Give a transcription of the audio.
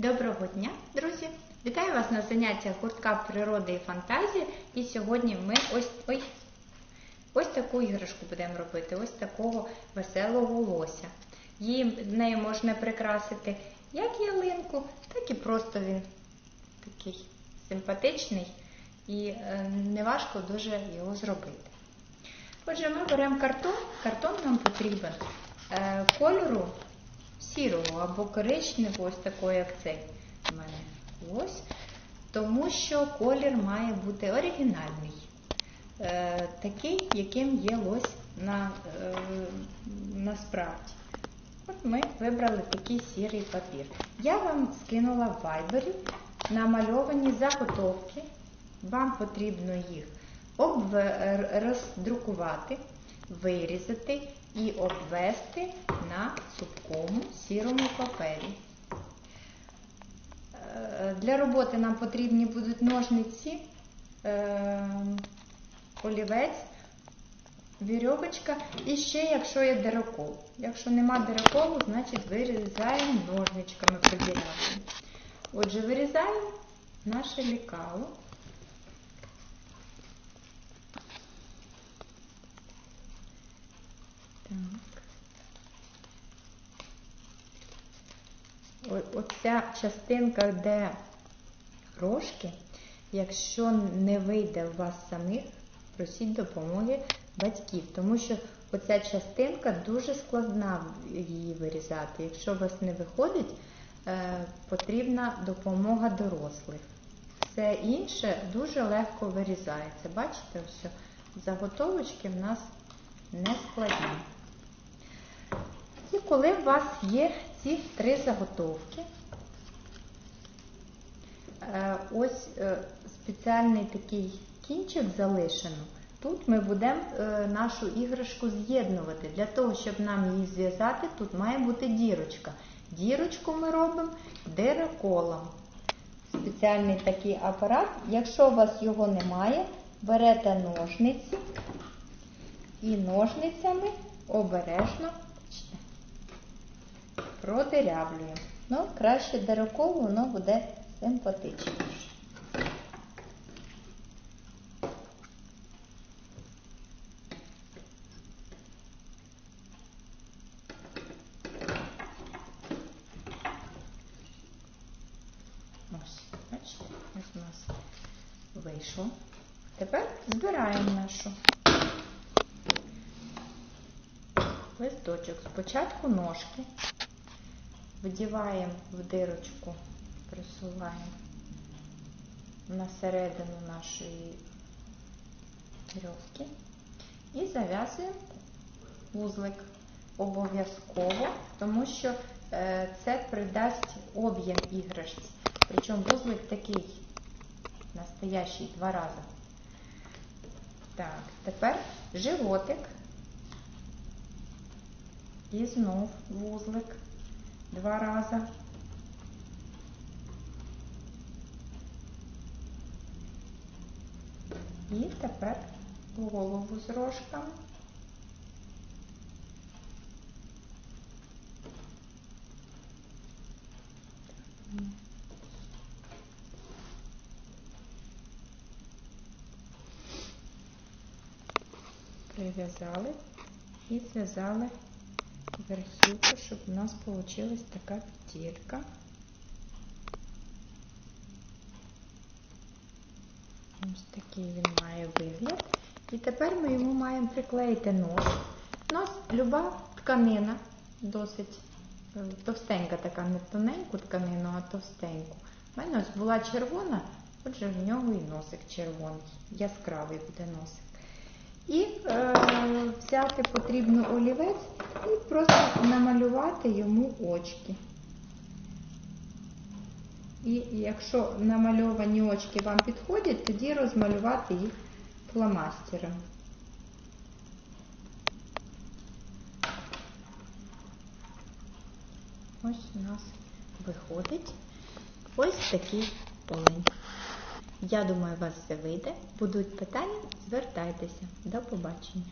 Доброго дня, друзі! Вітаю вас на заняттях гуртка природи і фантазії. І сьогодні ми ось ой, ось таку іграшку будемо робити, ось такого веселого лося. Її нею можна прикрасити як ялинку, так і просто він такий симпатичний і е, неважко дуже його зробити. Отже, ми беремо картон. Картон нам потрібен е, кольору сірого або коричневого, ось такого, як цей у мене ось. Тому що колір має бути оригінальний. Е, такий, яким є лось на, е, насправді. От ми вибрали такий сірий папір. Я вам скинула в вайбері намальовані заготовки. Вам потрібно їх роздрукувати, вирізати і обвести на сухому сірому папері. Е, Для роботи нам потрібні будуть ножниці, е, олівець, вірьовочка і ще, якщо є дирокол. Якщо нема дироколу, значить вирізаємо ножничками поділяємо. Отже, вирізаємо наше лікало. Так. Оця частинка, де рожки, якщо не вийде у вас самих, просіть допомоги батьків, тому що оця частинка дуже складна її вирізати. Якщо у вас не виходить, е, потрібна допомога дорослих. Все інше дуже легко вирізається. Бачите, все, заготовочки в нас не складні. І коли у вас є ці три заготовки, е, ось е, спеціальний такий кінчик залишено. Тут ми будемо е, нашу іграшку з'єднувати. Для того, щоб нам її зв'язати, тут має бути дірочка. Дірочку ми робимо дироколом. Спеціальний такий апарат. Якщо у вас його немає, берете ножниці і ножницями обережно продирявлюємо. Ну, краще дирокол, воно буде симпатичніше. Ось у нас вийшло. Тепер збираємо нашу листочок. Спочатку ножки вдіваємо в дирочку, присуваємо на середину нашої вірьовки і зав'язуємо вузлик обов'язково, тому що е, це придасть об'єм іграшці. Причому вузлик такий настоящий два рази. Так, тепер животик. І знов вузлик два рази. І тепер голову з рожками. Прив'язали і зв'язали верхівку, щоб у нас вийшла така петелька. Ось такий він має вигляд. І тепер ми йому маємо приклеїти нож. У нас люба тканина, досить е, товстенька така, не тоненьку тканину, а товстеньку. У мене ось була червона, отже в нього і носик червоний, яскравий буде носик. І е, взяти потрібно олівець і просто намалювати йому очки. І якщо намальовані очки вам підходять, тоді розмалювати їх фломастером. Ось у нас виходить ось такий олень. Я думаю, у вас все вийде. Будуть питання, звертайтеся. До побачення.